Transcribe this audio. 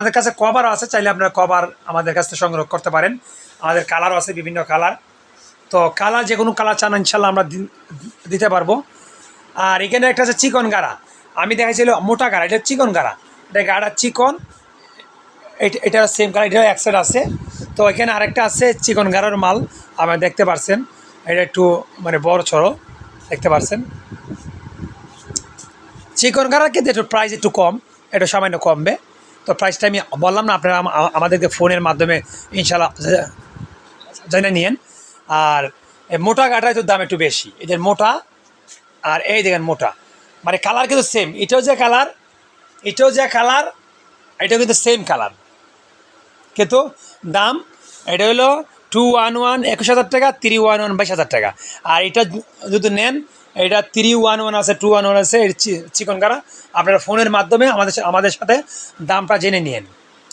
আমাদের কাছে কভারও আছে, চাইলে আপনারা কভার আমাদের কাছ থেকে সংগ্রহ করতে পারেন। আমাদের কালারও আছে, বিভিন্ন কালার তো কালার যে কোনো কালার চান, ইনশাল্লাহ আমরা দিতে পারব। আর এখানে একটা আছে চিকন গাড়া। আমি দেখাইছিল মোটা গাড়া, এটা চিকন গাড়া। এটা গাড়া চিকন, এটা এটা সেম কালার এটা এক সাইড আছে। তো এখানে আরেকটা আছে চিকন গাড়ার মাল, আপনারা দেখতে পারছেন। এটা একটু মানে বড় ছড়ো দেখতে পারছেন। চিকন গাড়ার কিন্তু একটু প্রাইস একটু কম, এটা সামান্য কমবে। তো প্রাইসটা আমি বললাম না, আপনারা আমাদেরকে ফোনের মাধ্যমে ইনশাল্লাহ জেনে নিয়েন। আর মোটা গাটার তো দাম একটু বেশি। এদের মোটা আর এই দেখেন মোটা। মানে কালার কিন্তু সেম এটাও যে কালার এটাও যে কালার এটাও কিন্তু সেম কালার কিন্তু দাম, এটা হলো টু ওয়ান ওয়ান একুশ হাজার টাকা থ্রি ওয়ান ওয়ান বাইশ হাজার টাকা। আর এটা যদি নেন এটা থ্রি ওয়ান ওয়ান আছে টু ওয়ান ওয়ান আছে চিকন কারা। আপনারা ফোনের মাধ্যমে আমাদের আমাদের সাথে দামটা জেনে নিন